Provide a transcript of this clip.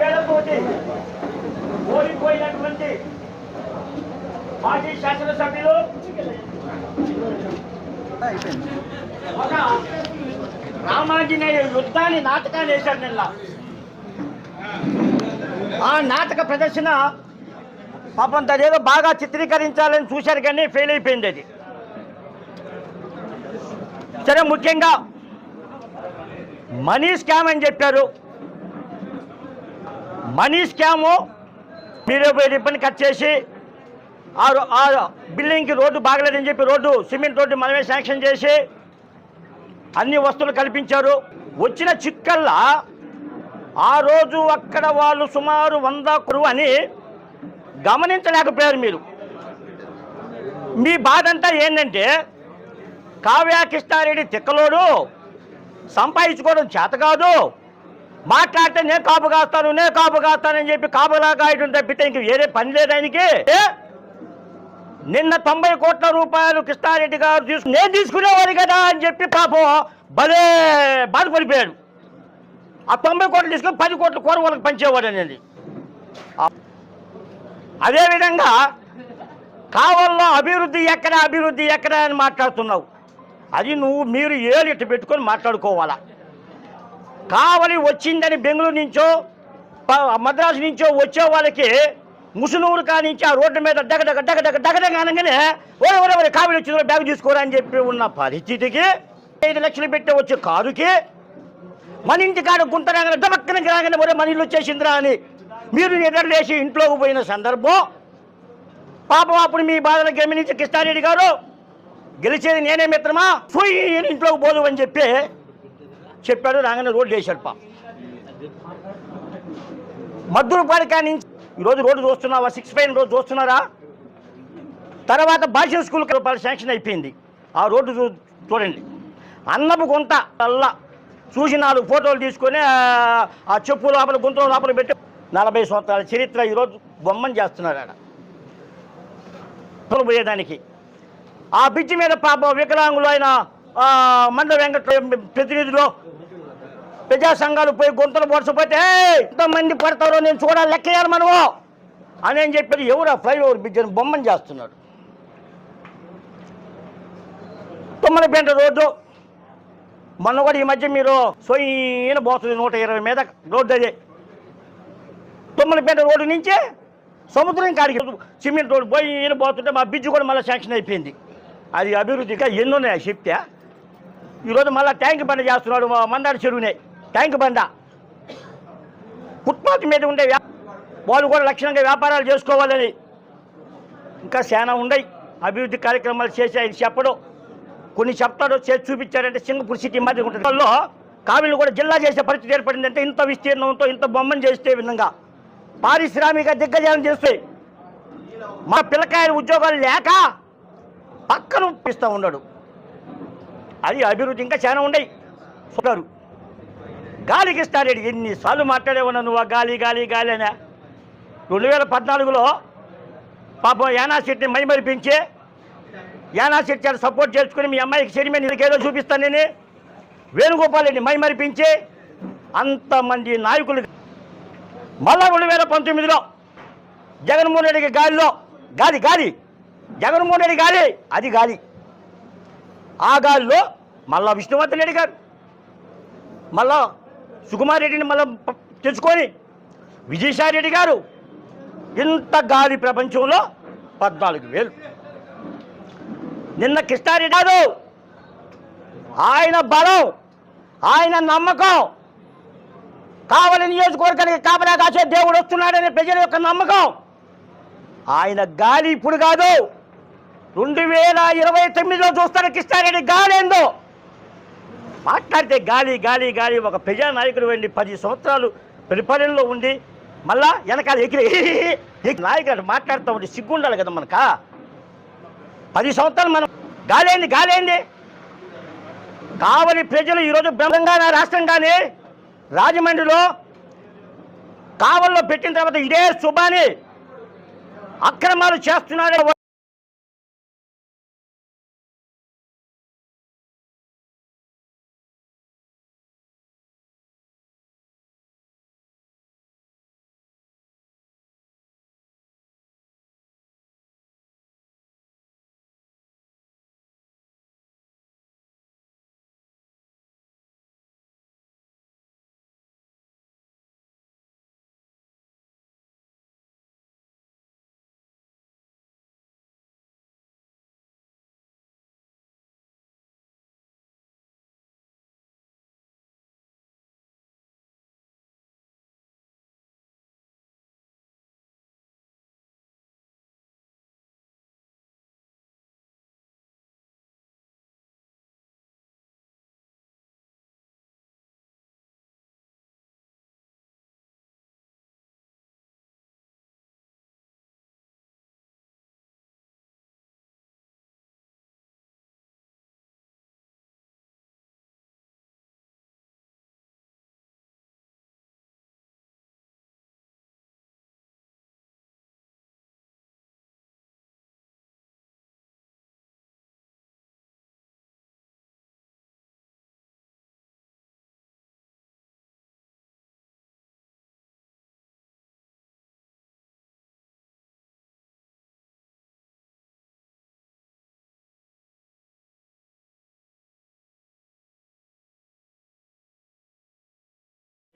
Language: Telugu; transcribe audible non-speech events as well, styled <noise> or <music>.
వేల కోటి ఓడిపోయినటువంటి మాజీ శాసనసభ్యులు ఒక రామాంజనేయ యుద్ధాన్ని నాటకాన్ని వేశారు నిన్న. ఆ నాటక ప్రదర్శన పాపం తదేదో బాగా చిత్రీకరించాలని చూశారు కానీ ఫెయిల్ అయిపోయింది అది. సరే ముఖ్యంగా మనీ స్కామ్ అని చెప్పారు. మనీ స్కాము మీరు రిబ్బన్ కట్ చేసి ఆ రో- బిల్డింగ్కి రోడ్డు బాగలేదని చెప్పి రోడ్డు సిమెంట్ రోడ్డు మనమే శాంక్షన్ చేసి అన్ని వస్తువులు కల్పించారు. వచ్చిన చిక్కల్లా ఆ రోజు అక్కడ వాళ్ళు సుమారు వంద కురువు అని గమనించలేకపోయారు మీరు. మీ బాధ అంతా ఏంటంటే కావ్య కిష్టారెడ్డి తిక్కలోడు సంపాదించుకోవడం చేత కాదు. మాట్లాడితే నేను కాపు కాస్తాను నేను కాపు కాస్తానని చెప్పి కాపులా కాయడం తప్పితే ఇంక వేరే పని లేదానికి నిన్న తొంభై కోట్ల రూపాయలు కృష్ణారెడ్డి గారు తీసుకు నేను తీసుకునేవాడు కదా అని చెప్పి పాపం భలే బాధపడిపోయాడు. ఆ తొంభై కోట్లు తీసుకుని పది కోట్ల కూర వాళ్ళకి పంచేవాడు అనేది. అదేవిధంగా కావల్లో అభివృద్ధి ఎక్కడ అభివృద్ధి ఎక్కడ అని మాట్లాడుతున్నావు. అది నువ్వు మీరు ఏలు ఇట్టు పెట్టుకొని మాట్లాడుకోవాలా? కావలి వచ్చిందని బెంగళూరు నుంచో మద్రాసు నుంచో వచ్చే వాళ్ళకి ముసునూరు కానించి ఆ రోడ్డు మీద డగ డగడగ డగ డగ డగ అనగానే ఓరే ఓరే ఓరే కావలి వచ్చిందో బ్యాగ్ తీసుకోరా అని చెప్పి ఉన్న పరిస్థితికి ఐదు లక్షలు పెట్టే వచ్చే కారుకి మన ఇంటి కాడ గుంట రాగానే డబక్కన రాగానే ఒరే మన ఇల్లు వచ్చేసిందిరా అని మీరు నిద్రలేసి ఇంట్లోకి పోయిన సందర్భం. పాపం అప్పుడు మీ బాధలు గమనించి కృష్ణారెడ్డి గారు గెలిచేది నేనే మిత్రమా? పోయి ఇంట్లోకి పోదు అని చెప్పి చెప్పాడు రాగానే రోడ్డు వేశాడు పా మద్దులపాడి కాడి ఈరోజు రోడ్డు చూస్తున్నావా? సిక్స్ పైన రోజు చూస్తున్నారా? తర్వాత భాష స్కూల్ రూపాయలు శాంక్షన్ అయిపోయింది. ఆ రోడ్డు చూ- చూడండి. అన్నపు గుంట అల్లా చూసి నాలుగు ఫోటోలు తీసుకొని ఆ- చెప్పు లోపల గుంత లోపల పెట్టి నలభై సంవత్సరాల చరిత్ర ఈరోజు బొమ్మని చేస్తున్నారు ఆడ. పోయేదానికి. ఆ బ్రిడ్జి మీద పాప వికలాంగులు ఆయన మండల వెంకట ప్రతినిధులు ప్రజా సంఘాలు పోయి గుంతలు పొడసపోతే ఎంతమంది పడతారో నేను చూడాలి లెక్కేయాలి మనము. అని అని చెప్పి ఎవరు? ఆ ఫ్లైఓవర్ బ్రిడ్జ్ అని బొమ్మని చేస్తున్నాడు. తుమ్మలపేంట రోడ్డు మొన్న కూడా ఈ మధ్య మీరు సొయ్యన పోతుంది నూట ఇరవై మీద రోడ్డు అదే. తుమ్మలపేట రోడ్డు నుంచి సముద్రం కాడికి సిమెంట్ రోడ్డు పోయి ఈయన పోతుంటే మా బ్రిడ్జ్ కూడా మళ్ళీ శాంక్షన్ అయిపోయింది. అది అభివృద్ధిగా ఎన్ని ఉన్నాయి? చెప్తే ఈరోజు మళ్ళీ ట్యాంక్ బండ చేస్తున్నాడు మా మందార చెరువునే. ట్యాంక్ బండ ఫుట్పాత్ మీద ఉండే వాళ్ళు కూడా లక్షణంగా వ్యాపారాలు చేసుకోవాలని ఇంకా చాలా ఉన్నాయి అభివృద్ధి కార్యక్రమాలు చేసి ఆయన చెప్పడం. కొన్ని చెప్తాడో చేసి చూపించారంటే సింగపూర్ సిటీ మధ్య ఉంటుంది. వాళ్ళు కావిలు కూడా జిల్లా చేసే పరిస్థితి ఏర్పడిందంటే ఇంత విస్తీర్ణంతో ఇంత బొమ్మను చేస్తే విధంగా. పారిశ్రామిక దిగ్గజాలను చేస్తే మా పిల్లకాయల ఉద్యోగాలు లేక పక్కన ఇస్తూ ఉన్నాడు. అది అభివృద్ధి ఇంకా చాలా ఉన్నాయి. చూడారు గాలికి ఇస్తారెడ్డి ఎన్నిసార్లు మాట్లాడేవన్నా నువ్వు గాలి గాలి గాలి అనే. రెండు వేల పద్నాలుగులో పాపం యానా శెట్టిని మైమరిపించి యానా శెట్టి సపోర్ట్ చేసుకుని మీ అమ్మాయికి చైర్మన్ ఏదో చూపిస్తాను నేను. వేణుగోపాల్ రెడ్డి మైమరిపించి అంతమంది నాయకులు మళ్ళా రెండు వేల పంతొమ్మిదిలో జగన్మోహన్ రెడ్డికి గాలిలో గాలి గాలి. జగన్మోహన్ రెడ్డి గాలి అది గాలి. ఆ గాలిలో మళ్ళా విష్ణువర్ధన్ రెడ్డి గారు. మళ్ళా సుకుమార్ రెడ్డిని మళ్ళా తెచ్చుకొని విజయసాయి రెడ్డి గారు. ఇంత గాలి ప్రపంచంలో పద్నాలుగు వేలు. నిన్న కృష్ణారెడ్డి గారు ఆయన బలం ఆయన నమ్మకం. కావలి నియోజకవర్గానికి కాపలా కాసే దేవుడు వస్తున్నాడనే ప్రజల యొక్క నమ్మకం. ఆయన గాలి ఇప్పుడు కాదు. రెండు వేల ఇరవై తొమ్మిదిలో చూస్తారు కృష్ణారెడ్డి గాలి ఏందో మాట్లాడితే గాలి గాలి గాలి. ఒక ప్రజా నాయకుడు వెళ్ళి పది సంవత్సరాలు పరిపాలనలో ఉండి మళ్ళా వెనకాల ఎగిరి <laughs> నాయకుడు మాట్లాడుతూ ఉండి సిగ్గుండాలి కదా మనక? పది సంవత్సరాలు మనం గాలేంది గాలేంది? కావలి ప్రజలు ఈరోజు తెలంగాణ రాష్ట్రం కానీ రాజమండ్రిలో కావల్లో పెట్టిన తర్వాత ఇదే శుభాని అక్రమాలు చేస్తున్నాడు